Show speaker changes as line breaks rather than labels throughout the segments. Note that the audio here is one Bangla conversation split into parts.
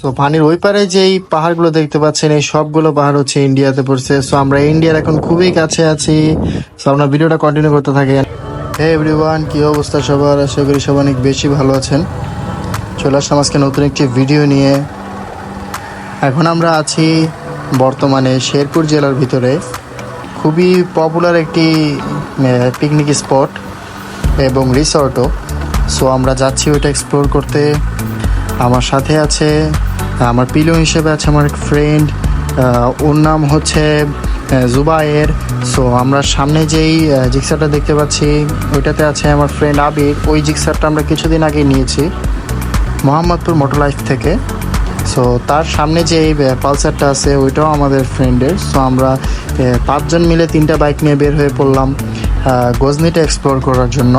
সো পানির ওই পারে যে এই পাহাড়গুলো দেখতে পাচ্ছেন, এই সবগুলো পাহাড় হচ্ছে ইন্ডিয়াতে পড়ছে। সো আমরা ইন্ডিয়ার এখন খুবই কাছে আছি। সো আমরা ভিডিওটা কন্টিনিউ করতে থাকি। হে এভরিওয়ান কি অবস্থা সবার? আশা করি সবাই অনেক বেশি ভালো আছেন। চলে আসলাম আজকে নতুন একটি ভিডিও নিয়ে। এখন আমরা আছি বর্তমানে শেরপুর জেলার ভিতরে। খুবই পপুলার একটি পিকনিক স্পট এবং রিসর্টও সো আমরা যাচ্ছি ওইটা এক্সপ্লোর করতে। আমার সাথে আছে, আমার পিলো হিসেবে আছে আমার এক ফ্রেন্ড ওর নাম হচ্ছে জুবায়ের সো আমরা সামনে যেই জিক্সারটা দেখতে পাচ্ছি, ওইটাতে আছে আমার ফ্রেন্ড আবির। ওই জিক্সারটা আমরা কিছুদিন আগে নিয়েছি, মোহাম্মদপুর মোটর লাইফ থেকে। সো তার সামনে যে এই পালসারটা আছে, ওইটাও আমাদের ফ্রেন্ডের সো আমরা পাঁচজন মিলে তিনটা বাইক নিয়ে বের হয়ে পড়লাম গজনিটা এক্সপ্লোর করার জন্য।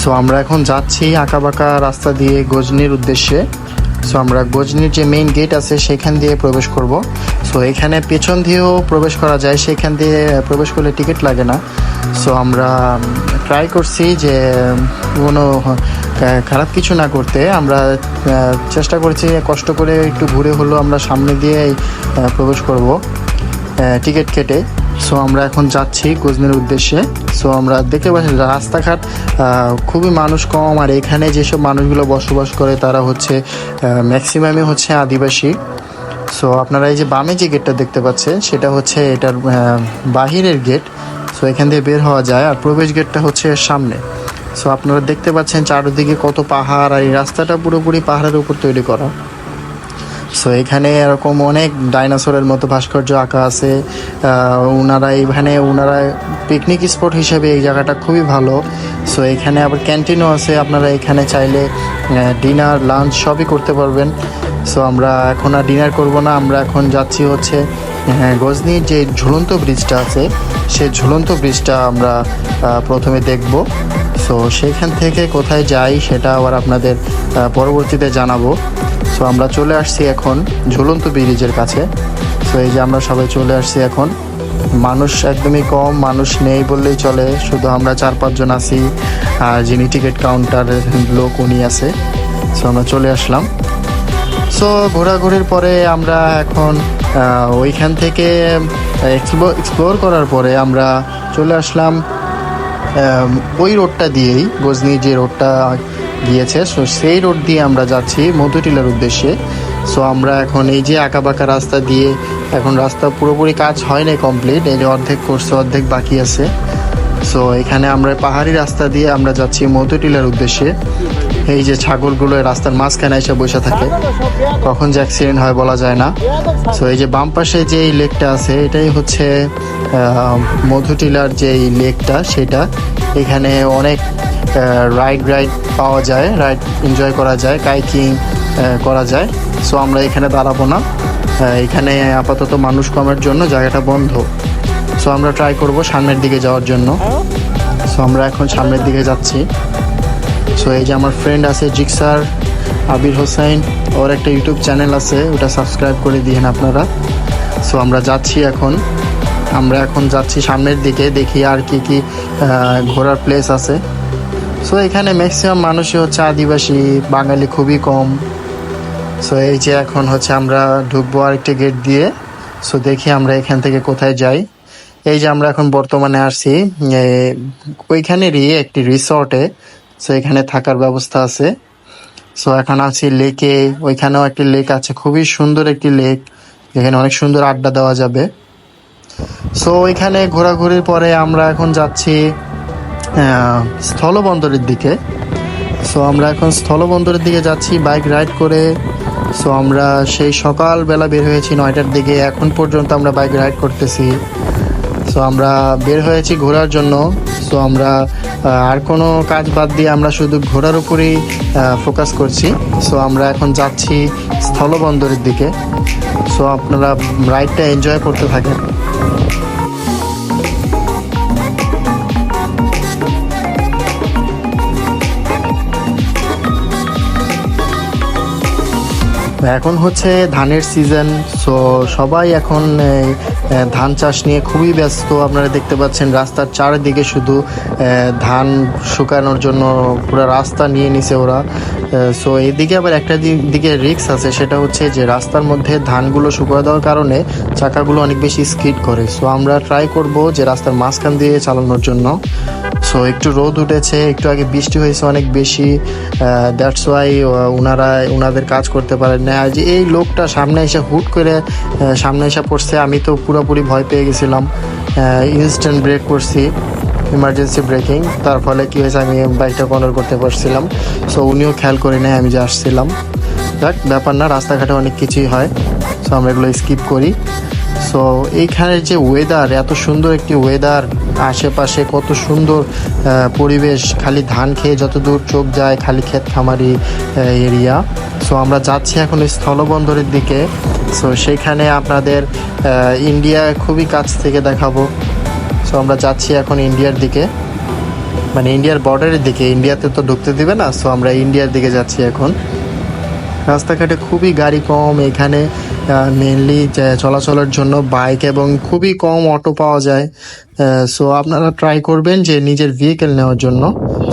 সো আমরা এখন যাচ্ছি আঁকাবাঁকা রাস্তা দিয়ে গজনির উদ্দেশ্যে। সো আমরা গজনির যে মেইন গেট আছে, সেখান দিয়ে প্রবেশ করব। সো এখানে পেছন দিয়েও প্রবেশ করা যায়, সেখান দিয়ে প্রবেশ করলে টিকিট লাগে না। সো আমরা ট্রাই করছি যে কোনো খারাপ কিছু না করতে। আমরা চেষ্টা করছি, কষ্ট করে একটু ঘুরে হলেও আমরা সামনে দিয়ে প্রবেশ করব টিকিট কেটে। সো আমরা এখন যাচ্ছি গজনির উদ্দেশ্যে। সো আমরা দেখতে পাচ্ছি রাস্তাঘাট খুবই মানুষ কম। আর এখানে যেসব মানুষগুলো বসবাস করে, তারা হচ্ছে ম্যাক্সিমামই হচ্ছে আদিবাসী। সো আপনারা এই যে বামে যে গেটটা দেখতে পাচ্ছেন, সেটা হচ্ছে এটার বাহিরের গেট সো এখান দিয়ে বের হওয়া যায়। আর প্রবেশ গেটটা হচ্ছে এর সামনে। সো আপনারা দেখতে পাচ্ছেন চারিদিকে কত পাহাড়। আর এই রাস্তাটা পুরোপুরি পাহাড়ের উপর তৈরি করা। সো এখানে এরকম অনেক ডাইনোসরের মতো ভাস্কর্য আঁকা আছে। ওনারা এখানে ওনারা পিকনিক স্পট হিসেবে এই জায়গাটা খুবই ভালো। সো এখানে আবার ক্যান্টিনও আছে। আপনারা এখানে চাইলে ডিনার লাঞ্চ সবই করতে পারবেন। সো আমরা এখন আর ডিনার করব না। আমরা এখন যাচ্ছি হচ্ছে হ্যাঁ, গজনির যে ঝুলন্ত ব্রিজটা আছে সেই ঝুলন্ত ব্রিজটা আমরা প্রথমে দেখব। সো সেখান থেকে কোথায় যাই সেটা আবার আপনাদের পরবর্তীতে জানাব। সো আমরা চলে আসছি এখন ঝুলন্ত ব্রিজের কাছে। সো এই যে আমরা সবাই চলে আসছি এখন। মানুষ একদমই কম, মানুষ নেই বললেই চলে। শুধু আমরা চার পাঁচজন আছি, আর যিনি টিকিট কাউন্টারের লোক উনি আছে। সো আমরা চলে আসলাম। সো ঘোরাঘুরির পরে আমরা এখন ওইখান থেকে এক্সপ্লোর করার পরে আমরা চলে আসলাম ওই রোডটা দিয়েই, গজনি যে রোডটা গিয়েছে, সো সেই রোড দিয়ে আমরা যাচ্ছি মধুটিলার উদ্দেশ্যে। সো আমরা এখন এই যে আঁকা বাঁকা রাস্তা দিয়ে এখন রাস্তা পুরোপুরি কাজ হয় হয়নি কমপ্লিট এই যে অর্ধেক করছে, অর্ধেক বাকি আছে। সো এখানে আমরা পাহাড়ি রাস্তা দিয়ে আমরা যাচ্ছি মধুটিলার উদ্দেশ্যে। এই যে ছাগলগুলো রাস্তার মাঝখানে এসে বসে থাকে, কখন যে অ্যাক্সিডেন্ট হয় বলা যায় না। সো এই যে বাম পাশে যে এই লেকটা আছে, এটাই হচ্ছে মধুটিলার যে লেকটা, সেটা এখানে অনেক রাইড রাইড পাওয়া যায় রাইড এনজয় করা যায় কাইকিং করা যায়। সো আমরা এখানে দাঁড়াবো না। এখানে আপাতত মানুষ কমের জন্য জায়গাটা বন্ধ। সো আমরা ট্রাই করব সামনের দিকে যাওয়ার জন্য। সো আমরা এখন সামনের দিকে যাচ্ছি। সো এই যে আমার ফ্রেন্ড আছে জিক্সার, আবির হোসেন, ওর একটা ইউটিউব চ্যানেল আছে, ওটা সাবস্ক্রাইব করে দিয়েন আপনারা। সো আমরা যাচ্ছি এখন। আমরা এখন যাচ্ছি সামনের দিকে, দেখি আর কি কি ঘোরার প্লেস আছে। সো এখানে ম্যাক্সিমাম মানুষই হচ্ছে আদিবাসী, বাঙালি খুবই কম। সো এই যে এখন হচ্ছে আমরা ঢুকবো আরেকটি গেট দিয়ে। সো দেখি আমরা এখান থেকে কোথায় যাই। এই যে আমরা এখন বর্তমানে আসছি ওইখানেরই একটি রিসর্টে সো এখানে থাকার ব্যবস্থা আছে। সো এখন আছি লেকে। ওইখানেও একটি লেক আছে। খুবই সুন্দর একটি লেক। যেখানে অনেক সুন্দর আড্ডা দেওয়া যাবে। সো ওইখানে ঘোরাঘুরির পরে আমরা এখন যাচ্ছি স্থলবন্দরের দিকে। সো আমরা এখন স্থলবন্দরের দিকে যাচ্ছি বাইক রাইড করে। সো আমরা সেই সকালবেলা বের হয়েছি নয়টার দিকে। এখন পর্যন্ত আমরা বাইক রাইড করতেছি। সো আমরা বের হয়েছি ঘোরার জন্য। সো আমরা আর কোনো কাজ বাদ দিয়ে আমরা শুধু ঘোরার উপরেই ফোকাস করছি। সো আমরা এখন যাচ্ছি স্থলবন্দরের দিকে। সো আপনারা রাইডটা এনজয় করতে থাকেন। এখন হচ্ছে ধানের সিজন সো সবাই এখন ধান চাষ নিয়ে খুবই ব্যস্ত। আপনারা দেখতে পাচ্ছেন রাস্তার চারিদিকে শুধু ধান শুকানোর জন্য পুরো রাস্তা নিয়ে নিছে ওরা। সো এদিকে আবার একটা দিকে রিক্স আছে, সেটা হচ্ছে যে রাস্তার মধ্যে ধানগুলো শুকিয়ে দেওয়ার কারণে চাকাগুলো অনেক বেশি স্কিড করে। সো আমরা ট্রাই করব যে রাস্তার মাঝখান দিয়ে চালানোর জন্য। সো একটু রোদ উঠেছে, একটু আগে বৃষ্টি হয়েছে অনেক বেশি দ্যাটস ওয়াই ওনারা ওনাদের কাজ করতে পারেন না। আর যে এই লোকটা সামনে এসে হুট করে সামনে এসে পড়ছে, আমি তো পুরোপুরি ভয় পেয়ে গেছিলাম। ইনস্ট্যান্ট ব্রেক করছি ইমার্জেন্সি ব্রেকিং তার ফলে কী হয়েছে, আমি বাইকটা কন্ট্রোল করতে পারছিলাম। সো উনিও খেয়াল করে নেয়, আমি যে আসছিলাম। দেখ ব্যাপার না, রাস্তাঘাটে অনেক কিছুই হয়। সো আমরা এগুলো স্কিপ করি। সো এইখানের যে ওয়েদার এত সুন্দর একটি ওয়েদার আশেপাশে কত সুন্দর পরিবেশ, খালি ধান খেয়ে যত দূর চোখ যায়, খালি ক্ষেত খামারি এরিয়া সো আমরা যাচ্ছি এখন স্থলবন্দরের দিকে। সো সেখানে আপনাদের ইন্ডিয়া খুবই কাছ থেকে দেখাবো। সো আমরা যাচ্ছি এখন ইন্ডিয়ার দিকে। মানে ইন্ডিয়ার বর্ডারের দিকে। ইন্ডিয়াতে তো ঢুকতে দিবে না। সো আমরা ইন্ডিয়ার দিকে যাচ্ছি এখন। রাস্তাঘাটে খুবই গাড়ি কম। এখানে মেনলি চলাচলের জন্য বাইক এবং খুবই কম অটো পাওয়া যায়। সো আপনারা ট্রাই করবেন যে নিজের ভেহিকেল নেওয়ার জন্য।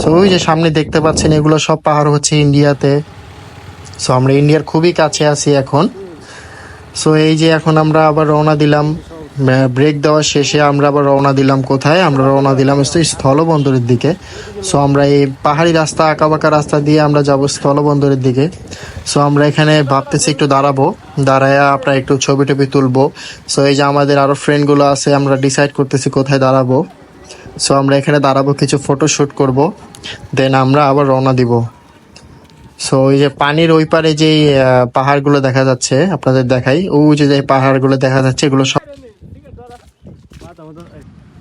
সো ওই যে সামনে দেখতে পাচ্ছেন, এগুলো সব পাহাড় হচ্ছে ইন্ডিয়াতে। সো আমরা ইন্ডিয়ার খুবই কাছে আছি এখন। সো এই যে এখন আমরা আবার রওনা দিলাম। ব্রেক দেওয়া শেষে আমরা আবার রওনা দিলাম কোথায়? আমরা রওনা দিলাম স্থলবন্দরের দিকে। সো আমরা এই পাহাড়ি রাস্তা, আঁকাবাঁকা রাস্তা দিয়ে আমরা যাব স্থলবন্দরের দিকে। সো আমরা এখানে ভাবতেছি একটু দাঁড়াবো। দাঁড়ায় আপনার একটু ছবি টবি তুলবো। সো এই যে আমাদের আরও ফ্রেন্ডগুলো আছে, আমরা ডিসাইড করতেছি কোথায় দাঁড়াবো। সো আমরা এখানে দাঁড়াবো, কিছু ফটো শুট করব। দেন আমরা আবার রওনা দিব। সো এই যে পানির ওই পারে যে পাহাড়গুলো দেখা যাচ্ছে, আপনাদের দেখাই। ওই যে যে পাহাড়গুলো দেখা যাচ্ছে, এগুলো সব 咱们都哎。